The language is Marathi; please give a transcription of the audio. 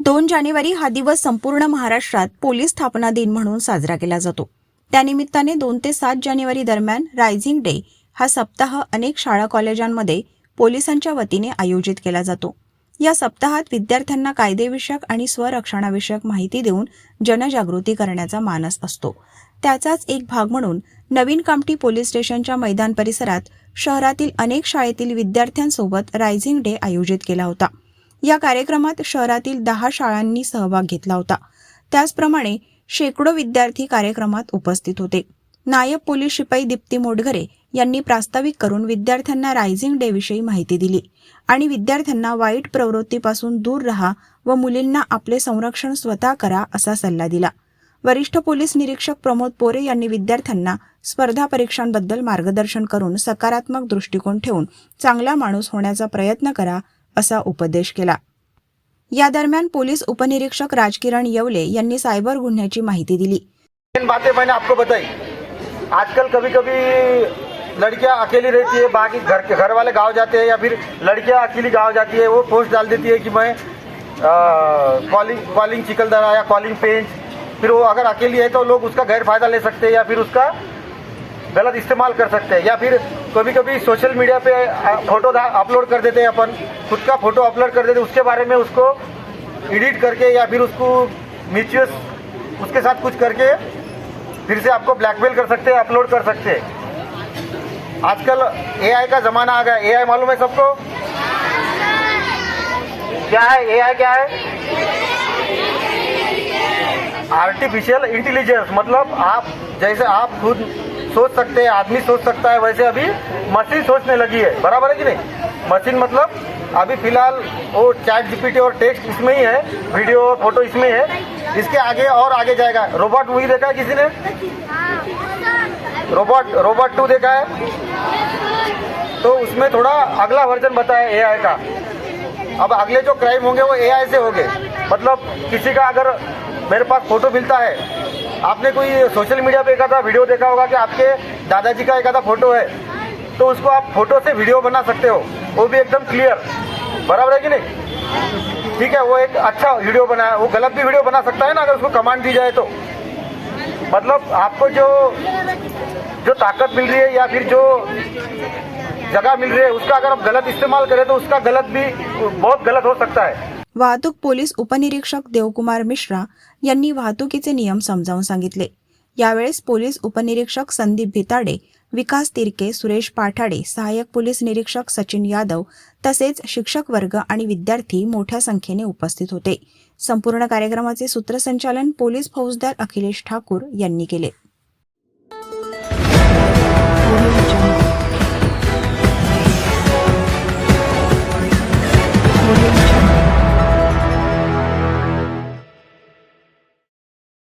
दोन जानेवारी हा दिवस संपूर्ण महाराष्ट्रात पोलीस स्थापना दिन म्हणून साजरा केला जातो. त्यानिमित्ताने दोन ते सात जानेवारी दरम्यान रायझिंग डे हा सप्ताह अनेक शाळा कॉलेजांमध्ये पोलिसांच्या वतीने आयोजित केला जातो. या सप्ताहात विद्यार्थ्यांना कायदेविषयक आणि स्वरक्षणाविषयक माहिती देऊन जनजागृती करण्याचा मानस असतो. त्याचाच एक भाग म्हणून नवीन कामठी पोलीस स्टेशनच्या मैदान परिसरात शहरातील अनेक शाळेतील विद्यार्थ्यांसोबत रायझिंग डे आयोजित केला होता. या कार्यक्रमात शहरातील दहा शाळांनी सहभाग घेतला होता. त्याचप्रमाणे शेकडो विद्यार्थी कार्यक्रमात उपस्थित होते. नायब पोलीस शिपाई दीप्ती मोडघरे यांनी प्रास्ताविक करून विद्यार्थ्यांना रायझिंग डे विषयी माहिती दिली आणि विद्यार्थ्यांना वाईट प्रवृत्तीपासून दूर राहा व मुलींना आपले संरक्षण स्वतः करा असा सल्ला दिला. वरिष्ठ पोलीस निरीक्षक प्रमोद पोरे यांनी विद्यार्थ्यांना स्पर्धा परीक्षांबद्दल मार्गदर्शन करून सकारात्मक दृष्टिकोन ठेवून चांगला माणूस होण्याचा प्रयत्न करा असा उपदेश केला. या दरम्यान पोलीस उपनिरीक्षक राजकिरण येवले यांनी सायबर गुन्ह्याची माहिती दिली. बातें मैंने आपको बताई. आजकल कभी कभी लड़कियां अकेली रहती है बाकी घर के घर वाले गांव जाते हैं या फिर लड़कियां अकेली गांव जाती है वो पोस्ट डाल देती है कि मैं कॉलिंग कॉलिंग चिकलदरा या कॉलिंग पेंच फिर वो अगर अकेली है तो लोग उसका गैर फ़ायदा ले सकते हैं या फिर उसका गलत इस्तेमाल कर सकते हैं। या फिर कभी कभी सोशल मीडिया पे फ़ोटो अपलोड कर देते हैं अपन। खुद का फ़ोटो अपलोड कर देते हैं। उसके बारे में उसको एडिट करके या फिर उसको म्यूचुअस उसके साथ कुछ करके फिर से आपको ब्लैकमेल कर सकते हैं अपलोड कर सकते हैं। आजकल एआई का ज़माना आ गया। एआई मालूम है सबको? क्या है? एआई क्या है? आर्टिफिशियल इंटेलिजेंस मतलब आप जैसे आप खुद सोच सकते हैं, आदमी सोच सकता है, वैसे अभी मशीन सोचने लगी है। बराबर है कि नहीं? मशीन मतलब अभी फ़िलहाल वो चैट जीपीटी और टेक्स्ट इसमें ही है वीडियो और फ़ोटो इसमें है। इसके आगे और आगे जाएगा। रोबोट मूवी देखा है किसी ने? रोबोट रोबोट टू देखा है? तो उसमें थोड़ा अगला वर्जन बताया एआई का। अब अगले जो क्राइम होंगे वो एआई से होंगे। मतलब किसी का अगर मेरे पास फ़ोटो मिलता है। आपने कोई सोशल मीडिया पे एक आधा वीडियो देखा होगा कि आपके दादाजी का एक आधा फ़ोटो है। तो उसको आप फ़ोटो से वीडियो बना सकते हो। वो भी एकदम क्लियर। बराबर है कि नहीं? ठीक है, वो एक अच्छा वीडियो बना, वो गलत भी वीडियो बना सकता है ना, अगर उसको कमांड दी जाए तो। मतलब आपको जो जो ताकत मिल रही है या फिर जो जगह मिल रही है, उसका अगर आप गलत इस्तेमाल करें तो उसका गलत भी, बहुत गलत हो सकता है। वाहतूक पोलीस उपनिरीक्षक देवकुमार मिश्रा यांनी वाहतुकीचे नियम समजावून सांगितले. यावेळेस पोलीस उपनिरीक्षक संदीप भिताडे विकास तिरके सुरेश पाठाडे सहाय्यक पोलीस निरीक्षक सचिन यादव तसेच शिक्षक वर्ग आणि विद्यार्थी मोठ्या संख्येने उपस्थित होते. संपूर्ण कार्यक्रमाचे सूत्रसंचालन पोलीस फौजदार अखिलेश ठाकूर यांनी केले.